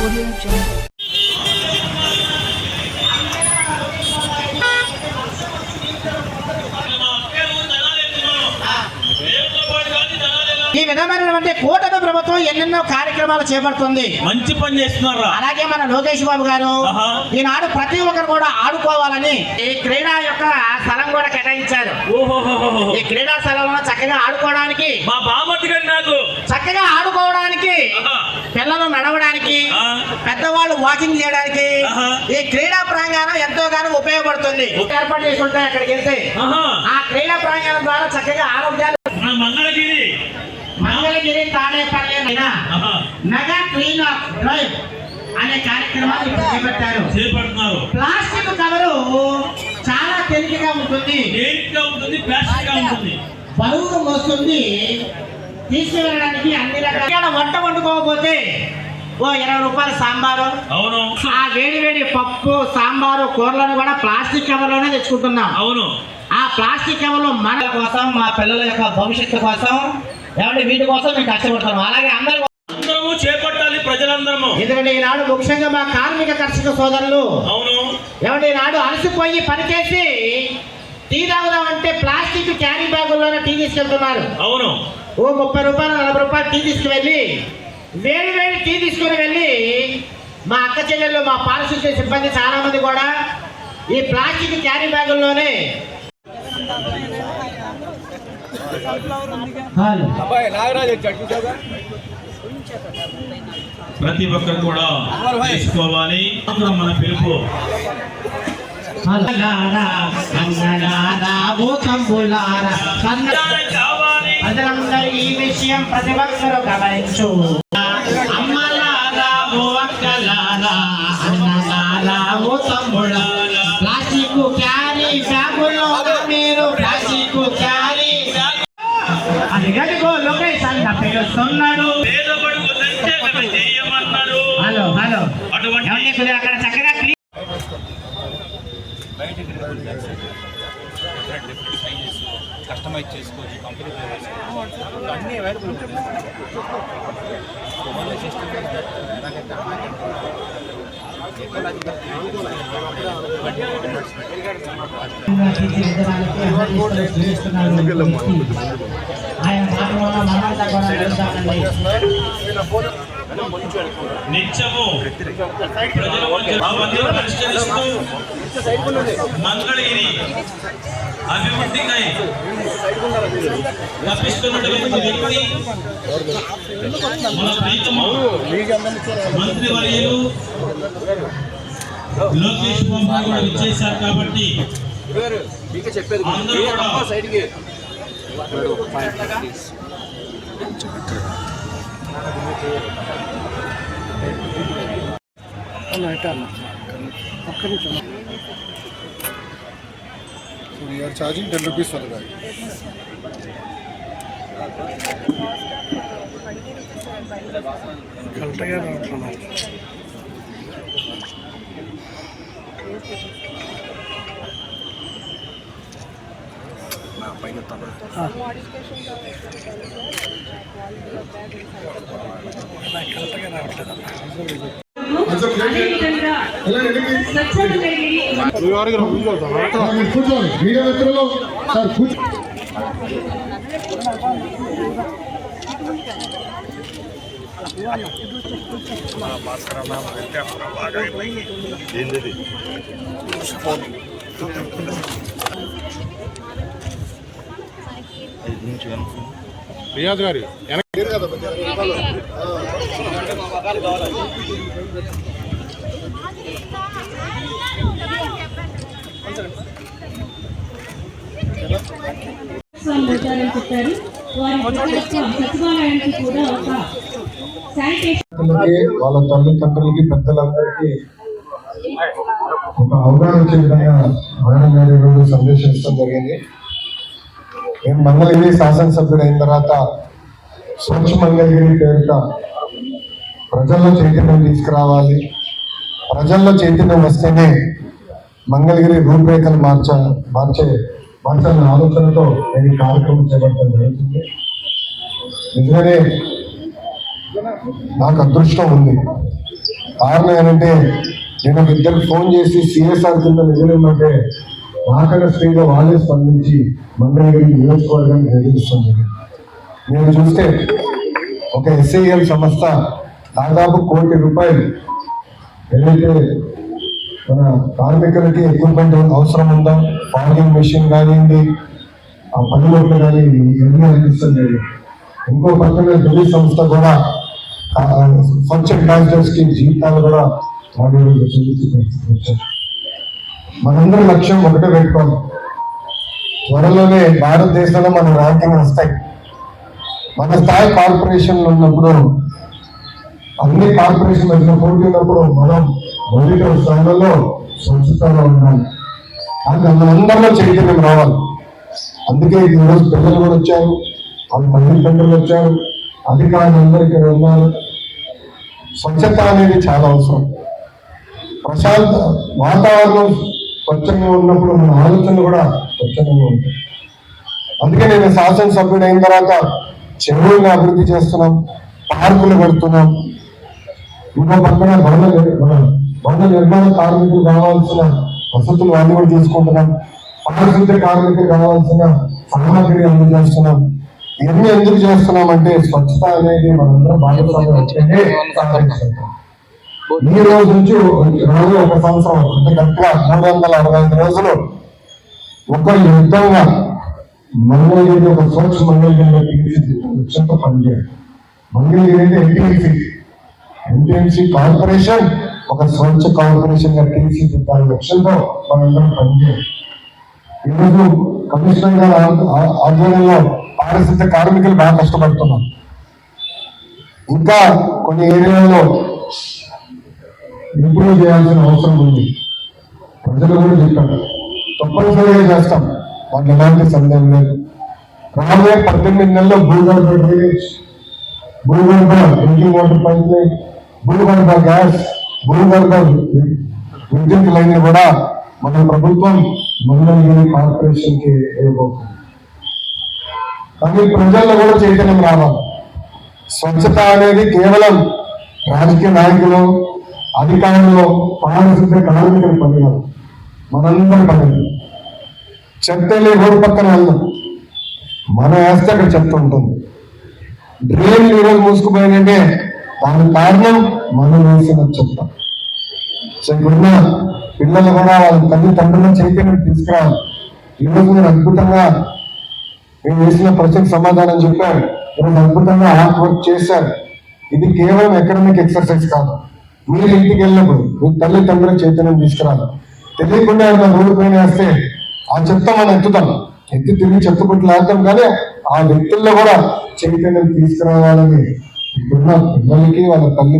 Audio Jungle. ఈ విధమైనటువంటి కూటమి ప్రభుత్వం ఎన్నెన్నో కార్యక్రమాలు చేపడుతుంది మంచి పని చేస్తున్నారా అలాగే మన లోకేష్ బాబు గారు. ఈనాడు ప్రతి ఒక్కరు కూడా ఆడుకోవాలని ఈ క్రీడా యొక్క స్థలం కూడా కేటాయించారు. ఈ క్రీడా స్థలంలో చక్కగా ఆడుకోవడానికి మా బామర్ది గారు నాకు చక్కగా ఆడుకోవడానికి. పిల్లలు నడవడానికి. పెద్దవాళ్ళు వాకింగ్ చేయడానికి. ఈ క్రీడా ప్రాంగణం ఎంతో గానో ఉపయోగపడుతుంది ఏర్పాటు చేసుకుంటే అక్కడికి వెళ్తే. ఆ క్రీడా ప్రాంగణం ద్వారా చక్కగా ఆరోగ్యాలు Mangalagiri Mangalagiri Tadepalli. Mega clean up drive అనే కార్యక్రమాన్ని చేపట్టారు. చేపడుతున్నారు. ప్లాస్టిక్ కవరు చాలా తేలికగా ఉంటుంది. తేలిగ్గా ఉంటుంది ప్లాస్టిక్గా ఉంటుంది. బరువును మోస్తుంది. తీసుకువెళ్ళడానికి అన్ని రకాల వంట వండుకోకపోతే ఓ ఇరవై రూపాయల సాంబారు అవును. ఆ వేడి వేడి పప్పు సాంబారు కూరలను కూడా ప్లాస్టిక్ కవర్లోనే తెచ్చుకుంటున్నాం. అవును. ఆ ప్లాస్టిక్ కవర్లు మన కోసం మా పిల్లల యొక్క భవిష్యత్తు కోసం ఏమంటే వీటి కోసం మేము కష్టపడతాం అలాగే అందరూ అందరము చేపట్టాలి ప్రజలందరము. ఎందుకంటే ఈనాడు ముఖ్యంగా మా కార్మిక కర్షక సోదరులు. అవును. ఏమంటే ఈనాడు అలసిపోయి పనిచేసి టీ తాగుదామంటే ప్లాస్టిక్ క్యారీ బ్యాగుల్లోనే టీ తీసుకెళ్తున్నారు. అవును. ఓ ముప్పై రూపాయలు నలభై రూపాయలు టీ తీసుకువెళ్ళి వేడి వేడి టీ తీసుకుని వెళ్ళి మా అక్క చెల్లెళ్ళు మా పారిశుద్ధ్య సిబ్బంది చాలా మంది కూడా ఈ ప్లాస్టిక్ క్యారీ బ్యాగుల్లోనే ప్రతి ఒక్కరు కూడా తీసుకోవాలి. మన పిలుపు. ఈ విషయం ప్రతి ఒక్కరూ గమనించు. అమ్మలారా హలో అటువంటి అక్కడ చక్కగా కస్టమైజ్ చేసుకోవచ్చు కంపెనీ అన్నీ అవైలబుల్ ఆయన నిత్యము ప్రజల పరిష్కరిస్తూ మంగళగిరి అభివృద్ధికై తప్పిస్తున్నటువంటి వ్యక్తి మన ప్రీతము మంత్రి వర్యులు లోకేష్ బాబు కూడా ఇచ్చేశారు కాబట్టి అందరూ కూడా Charging 10 rupees for the bag. Also, ఎలా ఎన్నికి? కూర్చోండి మీడియా మిత్రులు సార్ కూర్చో రియాజ్ గారు. చెప్పారు వారి కూడా ఒక వాళ్ళ తల్లిదండ్రులకి పెద్దలందరికీ ఒక అవగాహన వచ్చే విధంగా మేడం గారు సందేశం జరిగింది. నేను మంగళగిరి శాసనసభ్యుడు అయిన తర్వాత స్వచ్ఛ మంగళగిరి పేరిట ప్రజల్లో చైతన్యం తీసుకురావాలి. ప్రజల్లో చైతన్యం వస్తేనే మంగళగిరి రూపురేఖలు మార్చ మార్చే మార్చాలనే ఆలోచనతో నేను ఈ కార్యక్రమం చేపట్టడం జరుగుతుంది. నిజంగానే నాకు అదృష్టం ఉంది. కారణం ఏంటంటే నేను ఒక ఇద్దరు ఫోన్ చేసి సిఎస్ఆర్ కింద నిధులుందంటే నాకన్నా స్త్రీగా వాళ్ళే స్పందించి మండలి నియోజకవర్గాన్ని నిర్వహిస్తుంది నేను చూస్తే ఒక ఎస్ఐఎల్ సంస్థ దాదాపు కోటి రూపాయలు ఏదైతే మన కార్మికులకి ఎక్విప్మెంట్ అవసరం ఉందా ఫార్మింగ్ మెషిన్ కానివ్వండి ఆ పనిముట్లు కానీ ఇవన్నీ అందిస్తుంది ఇంకో పక్కన ఢిల్లీ సంస్థ కూడా స్వచ్ఛ అంబాసిడర్స్ జీవితాలు కూడా వాళ్ళు వచ్చారు మనందరి లక్ష్యం ఒకటే పెట్టుకోవాలి. త్వరలోనే భారతదేశంలో మన ర్యాంకింగ్ వస్తాయి. మన స్థాయి కార్పొరేషన్లు ఉన్నప్పుడు అన్ని కార్పొరేషన్ మధ్య పోటీ మనం మొదటి స్థానంలో స్వచ్ఛతలో ఉండాలి. కానీ మనందరిలో చైతన్యం రావాలి. అందుకే ఈరోజు పిల్లలు కూడా వచ్చారు వాళ్ళ తల్లిదండ్రులు వచ్చారు అధికారులు అందరూ ఇక్కడ ఉన్నారు. స్వచ్ఛత అనేది చాలా అవసరం. ప్రశాంత వాతావరణం స్వచ్ఛంగా ఉన్నప్పుడు మన ఆలోచనలు కూడా స్వచ్ఛంగా ఉంటాయి. అందుకే నేను శాసనసభ్యుడు అయిన తర్వాత చెరువులను అభివృద్ధి చేస్తున్నాం పార్కులు కడుతున్నాం. ఇంకో పక్కన భవన మన భవన నిర్మాణ కార్మికులు కావాల్సిన వసతులు అన్ని కూడా తీసుకుంటున్నాం. పారిశుద్ధ్య కార్మికులు కావాల్సిన సామాగ్రి అందజేస్తున్నాం ఇవన్నీ ఎందుకు చేస్తున్నామంటే స్వచ్ఛత అనేది మనందరం బాధ్యత ఉంటేనే ఈ రోజు నుంచి రోజు ఒక సంవత్సరం అంటే కరెక్ట్గా మూడు వందల అరవై ఐదు రోజులు ఒక యుద్ధంగా మంగళగిరి ఒక స్వచ్ఛ మంగళగిరిలో తీర్చిదిద్దే లక్ష్యంతో పనిచేయాలి మంగళగిరి అంటే ఎన్టీఎన్సీ ఎన్టీఎన్సీ కార్పొరేషన్ ఒక స్వచ్ఛ కార్పొరేషన్గా తీర్చిదిద్దాల లక్ష్యంతో మనందరం పనిచేయాలి ఈరోజు కమిషనర్ గారు ఆధ్వర్యంలో పారిశుద్ధ కార్మికులు బాగా కష్టపడుతున్నారు. ఇంకా కొన్ని ఏరియాలో ఇంప్రూవ్ చేయాల్సిన అవసరం ఉంది. ప్రజలు కూడా చెప్పారు. తప్పనిసరిగా చేస్తాం. వాటి ఎలాంటి సందేహం లేదు. రాబోయే పద్దెనిమిది నెలల్లో భూగర్భ డ్రైనేజ్ భూగర్భ డ్రింకింగ్ వాటర్ పైప్ లైన్ భూగర్భ గ్యాస్ భూగర్భ విద్యుత్ లైన్ కూడా మన ప్రభుత్వం మంగళగిరి కార్పొరేషన్కి ఇవ్వబోతుంది కానీ ప్రజల్లో కూడా చైతన్యం రావాలి. స్వచ్ఛత అనేది కేవలం రాజకీయ నాయకులు అధికారంలో పారిశుద్ధ కార్మికుల పని కాదు మనందరి పని చెత్త రోడ్డు పక్కన వెళ్దాం. మనం వేస్తే అక్కడ చెత్త ఉంటుంది. డ్రైన్ ఈరోజు మూసుకుపోయిందంటే దానికి కారణం మనం వేసిన చెత్త. సో ఇప్పుడున్న పిల్లలు కూడా వాళ్ళ తల్లిదండ్రుల చైతన్యం తీసుకురావాలి. ఈరోజు మీరు అద్భుతంగా మేము వేసిన ప్రశ్నకు సమాధానం చెప్పారు. ఈరోజు అద్భుతంగా హార్డ్ వర్క్ చేశారు. ఇది కేవలం ఎకడమిక్ ఎక్సర్సైజ్ కాదు. మీరు ఇంటికి వెళ్ళినప్పుడు మీ తల్లిదండ్రుల చైతన్యం తీసుకురాదు తెలియకుండా ఏమైనా రోడ్డు పైన వేస్తే ఆ చెత్త మనం ఎత్తుతాం ఎత్తి తిరిగి చెత్త పుట్లు కానీ ఆ వ్యక్తుల్లో కూడా చైతన్యం తీసుకురావాలని ఇప్పుడున్న పిల్లలకి వాళ్ళ తల్లి